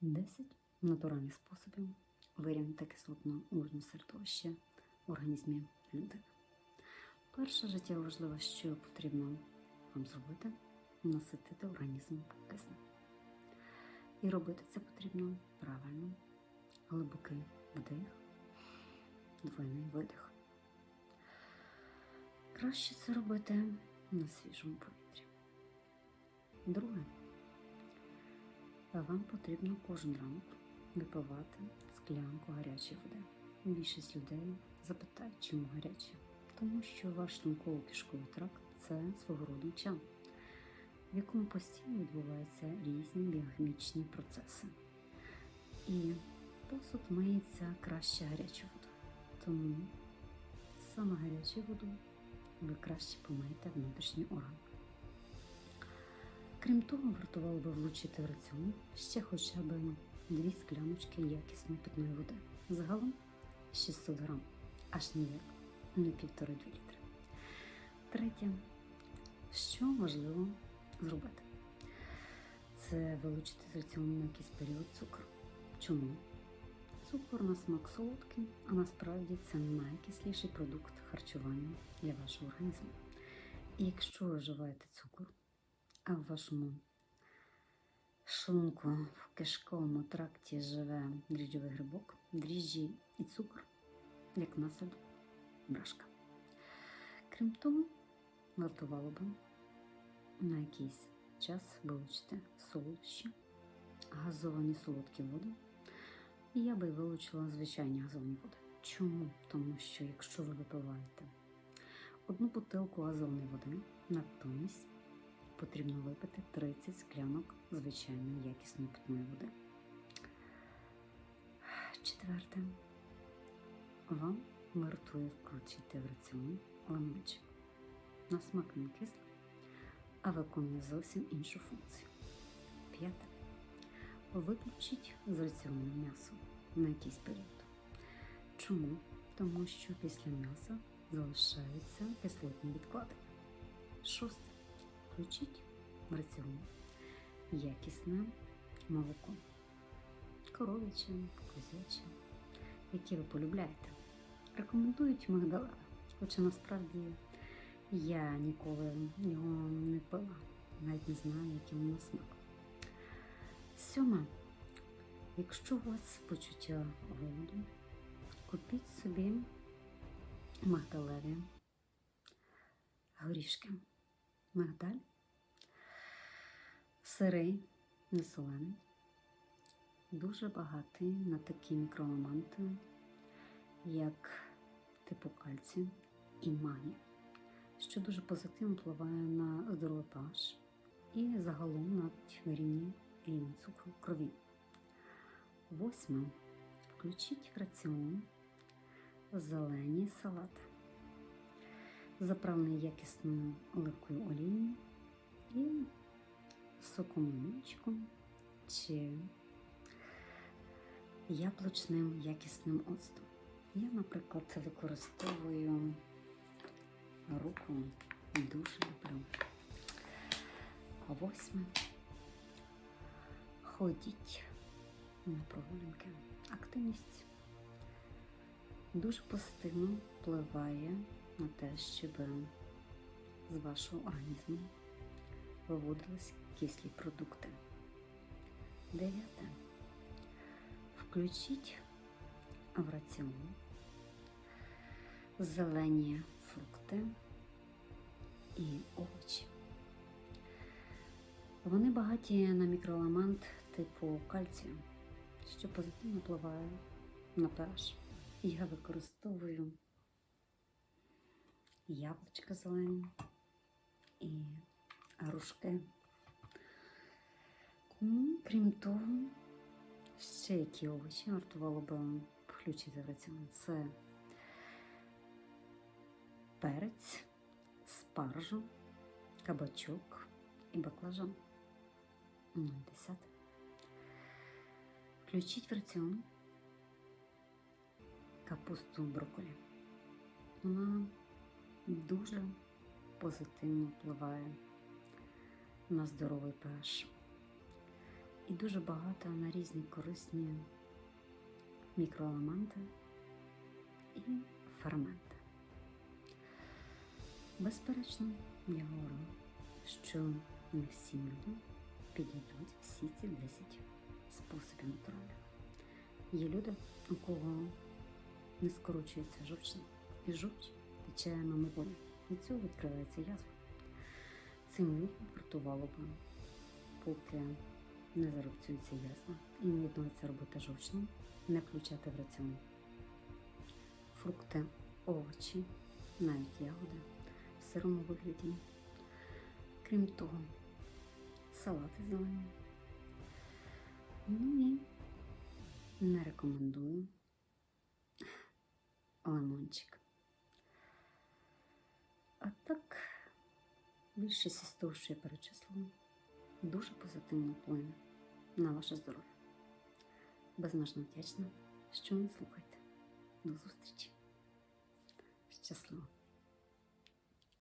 10 натуральних способів вирівняти кислотно лужне середовище в організмі людини. Перше життєво важливе, що потрібно вам зробити, наситити організм киснем. І робити це потрібно правильно, глибокий вдих, двойний видих. Краще це робити на свіжому повітрі. Друге, вам потрібно кожен ранок випивати склянку гарячої води. Більшість людей запитають, чому гаряча? Тому що ваш шлунково-кишковий тракт це свого роду чан, в якому постійно відбуваються різні біохімічні процеси. І посуд миється краще гарячою водою. Тому саме гарячою водою ви краще помиєте внутрішній орган. Крім того, вартувало би влучити в раціон ще хоча б дві скляночки якісної питної води. Загалом 600 грам, аж ніяк, не півтори-дві літри. Третє, що важливо зробити, це вилучити з раціону на якийсь період цукор. Чому? Цукор на смак солодкий, а насправді це найкисліший продукт харчування для вашого організму. І якщо ви вживаєте цукор, а в вашому шлунку в кишковому тракті живе дріжджовий грибок, дріжджі і цукор, як наслідок брашка. Крім того, вартувало би на якийсь час вилучити солодощі, газовані солодкі води. І я би вилучила звичайні газовані води. Чому? Тому що якщо ви випиваєте одну бутилку газованої води, натомість потрібно випити 30 склянок звичайної якісної питної води. Четверте, вам вартує включити в раціон лимончик. На смак не кислий, а виконує зовсім іншу функцію. П'яте. Виключіть з раціону м'ясо на якийсь період. Чому? Тому що після м'яса залишаються кислотні відклади. Шосте. Включіть в раціон якісне молоко. Коров'яче, козяче, яке ви полюбляєте. Рекомендують мигдалеве, хоча насправді я ніколи його не пила, навіть не знаю, який воно смак. Сьоме. Якщо у вас почуття голоду, купіть собі мигдалеві горішки. Мигдаль сирий, несолений, дуже багатий на такі мікроелементи, як типу кальцію і магнію, що дуже позитивно впливає на здоровий pH і загалом на рівні рівень цукру крові. Восьме. Включіть в раціон зелені салати, заправлений якісною оливкою олією і сокомолочком чи яблучним якісним оцтом. Я, наприклад, використовую руку дуже люблю. Восьме. Ходіть на прогулянки. Активність дуже позитивно впливає на те, щоб з вашого організму виводились кислі продукти. Дев'яте. Включіть в раціон зелені фрукти і овочі. Вони багаті на мікроелемент типу кальцію, що позитивно впливає на pH. Я використовую яблучка зелені і грушки. Ну, Крім того, ще які овочі вартувало би включити в раціон. Це перець, спаржу, кабачок і баклажан. Ну, десяте. Включіть в раціон капусту брокколі. Вона дуже позитивно впливає на здоровий pH. і дуже багата на різні корисні мікроелементи і ферменти. Безперечно, я говорю, що не всім людям підійдуть всі ці 10 способів натуральних. Є люди, у кого не скорочується жовчний, і жовч тече мимоволі. Від цього відкривається язва. Цим людям вартувало б, поки не зарубцюється язва і не відновиться робота жовчного, не включати в раціон фрукти, овочі, навіть ягоди в сирому вигляді. Крім того, салати зелені. Ну і не рекомендую лимончик. А так, більшість із того, що я перечислила, дуже позитивно вплине на ваше здоров'я. Безмежно вдячна, що ви слухаєте. До зустрічі. Щасливо!